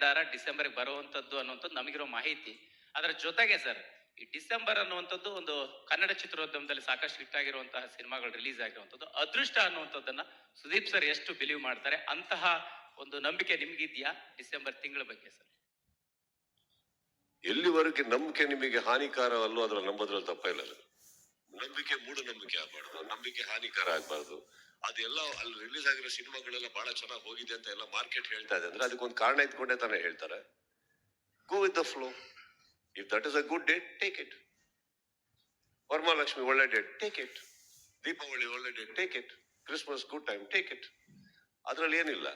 ನಿರ್ಧಾರ ಡಿಸೆಂಬರ್ ಬರುವಂತದ್ದು ಅನ್ನುವಂಥದ್ದು ನಮಗಿರೋ ಮಾಹಿತಿ. ಅದರ ಜೊತೆಗೆ ಸರ್, ಈ ಡಿಸೆಂಬರ್ ಅನ್ನುವಂಥದ್ದು ಒಂದು ಕನ್ನಡ ಚಿತ್ರೋದ್ಯಮದಲ್ಲಿ ಸಾಕಷ್ಟು ಹಿಟ್ ಆಗಿರುವಂತಹ ಸಿನಿಮಾಗಳು ರಿಲೀಸ್ ಆಗಿರುವಂಥದ್ದು. ಅದೃಷ್ಟ ಅನ್ನುವಂಥದ್ದನ್ನ ಸುದೀಪ್ ಸರ್ ಎಷ್ಟು ಬಿಲೀವ್ ಮಾಡ್ತಾರೆ ಅಂತಹ ಒಂದು ನಂಬಿಕೆ ನಿಮ್ಗಿದ್ಯಾ ಡಿಸೆಂಬರ್ ತಿಂಗಳ ಬಗ್ಗೆ ಸರ್? ಎಲ್ಲಿವರೆಗೆ ನಂಬಿಕೆ ನಿಮಗೆ ಹಾನಿಕಾರ ಅದರ ಅದ್ರ ತಪ್ಪ ಇಲ್ಲ. ನಂಬಿಕೆ ಮೂಢನಂಬಿಕೆ ಆಗ್ಬಾರ್ದು. ನಂಬಿಕೆ ಹಾನಿಕಾರ ಆಗ್ಬಾರ್ದು. ಅದೆಲ್ಲ ಅಲ್ಲಿ ರಿಲೀಸ್ ಆಗಿರೋ ಸಿನಿಮಾಗಳೆಲ್ಲ ಬಹಳ ಚೆನ್ನಾಗಿ ಹೋಗಿದೆ ಅಂತ ಎಲ್ಲ ಮಾರ್ಕೆಟ್ ಹೇಳ್ತಾ ಇದೆ. ಅಂದ್ರೆ ಅದಕ್ಕೊಂದು ಕಾರಣ ಇದ್ಕೊಂಡೆ ತಾನೇ ಹೇಳ್ತಾರೆ. Go with the flow if that is a good date take it Varamahalakshmi ಒಳ್ಳೆ ಡೇಟ್ ಟೇಕ್ ಇಟ್ ದೀಪಾವಳಿ ಒಳ್ಳೆ date take it Christmas good time take it ಅದ್ರಲ್ಲಿ ಏನಿಲ್ಲ.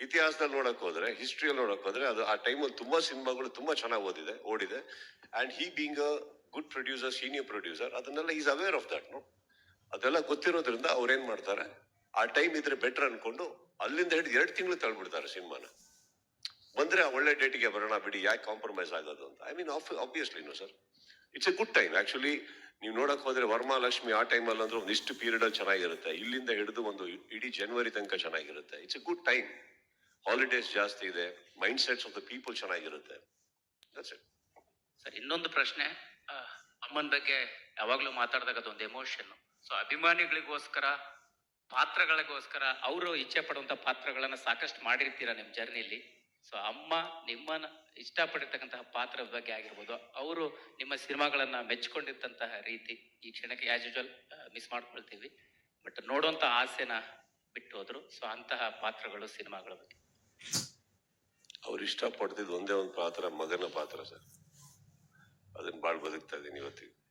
ಇತಿಹಾಸದಲ್ಲಿ ನೋಡಕ್ ಹೋದ್ರೆ ಹಿಸ್ಟ್ರಿಯಲ್ಲಿ ನೋಡಕ್ ಹೋದ್ರೆ ಅದು ಆ ಟೈಮಲ್ಲಿ ತುಂಬಾ ಸಿನಿಮಾಗಳು ತುಂಬಾ ಚೆನ್ನಾಗಿ ಓದಿದೆ, ಓಡಿದೆ. And he being a good producer senior producer ಅದನ್ನೆಲ್ಲ is aware of that no ಅದೆಲ್ಲ ಗೊತ್ತಿರೋದ್ರಿಂದ ಅವ್ರೇನ್ ಮಾಡ್ತಾರೆ? ಆ ಟೈಮ್ ಇದ್ರೆ ಬೆಟರ್ ಅನ್ಕೊಂಡು ಅಲ್ಲಿಂದ ಹಿಡಿದು ಎರಡು ತಿಂಗಳು ತಳ್ಬಿಡ್ತಾರೆ ಸಿನಿಮಾನ. ಬಂದ್ರೆ ಆ ಒಳ್ಳೆ ಡೇಟಿಗೆ ಬರೋಣ ಬಿಡಿ, ಯಾಕೆ ಕಾಂಪ್ರಮೈಸ್ ಆಗೋದು ಅಂತ. I mean obviously no sir it's a good time actually ನೀವು ನೋಡಕ್ ಹೋದ್ರೆ ವರಮಹಾಲಕ್ಷ್ಮಿ ಆ ಟೈಮಲ್ಲಿ ಅಂದ್ರೆ ಒಂದಿಷ್ಟು ಪೀರಿಯಡ್ ಚೆನ್ನಾಗಿರುತ್ತೆ. ಇಲ್ಲಿಂದ ಹಿಡಿದು ಒಂದು ಇಡೀ ಜನವರಿ ತನಕ ಚೆನ್ನಾಗಿರುತ್ತೆ. It's a good time holidays ಜಾಸ್ತಿ ಇದೆ. Mind sets of the people ಚೆನ್ನಾಗಿರುತ್ತೆ ಸರ್, ಇನ್ನೊಂದು ಪ್ರಶ್ನೆ. ಅಮ್ಮನ ಬಗ್ಗೆ ಯಾವಾಗ್ಲೂ ಮಾತಾಡಿದಾಗ ಅದೊಂದು ಎಮೋಷನ್ ಸೊ ಅಭಿಮಾನಿಗಳಿಗೋಸ್ಕರ ಪಾತ್ರಗಳಿಗೋಸ್ಕರ ಅವರು ಇಚ್ಛೆ ಪಡುವಂಥ ಪಾತ್ರಗಳನ್ನು ಸಾಕಷ್ಟು ಮಾಡಿರ್ತೀರ ನಿಮ್ಮ ಜರ್ನಿಲಿ? ಸೊ ಅಮ್ಮ ನಿಮ್ಮನ್ನ ಇಷ್ಟಪಟ್ಟಿರ್ತಕ್ಕಂತಹ ಪಾತ್ರದ ಬಗ್ಗೆ ಆಗಿರ್ಬೋದು, ಅವರು ನಿಮ್ಮ ಸಿನಿಮಾಗಳನ್ನ ಮೆಚ್ಚಿಕೊಂಡಿರ್ತಂತಹ ರೀತಿ ಈ ಕ್ಷಣಕ್ಕೆ ಆಸ್ ಯೂಶುವಲ್ ಮಿಸ್ ಮಾಡ್ಕೊಳ್ತೀವಿ. ಬಟ್ ನೋಡುವಂತ ಆಸೆನ ಬಿಟ್ಟು ಹೋದ್ರು. ಸೊ ಅಂತಹ ಪಾತ್ರಗಳು ಸಿನಿಮಾಗಳ ಬಗ್ಗೆ. ಅವ್ರು ಇಷ್ಟ ಪಡ್ತಿದ್ ಒಂದೇ ಒಂದು ಪಾತ್ರ, ಮಗನ ಪಾತ್ರ ಸರ್. ಅದನ್ನ ಭಾಳ ಬದುಕ್ತಾ ಇದೀನಿ ಇವತ್ತಿಗೆ.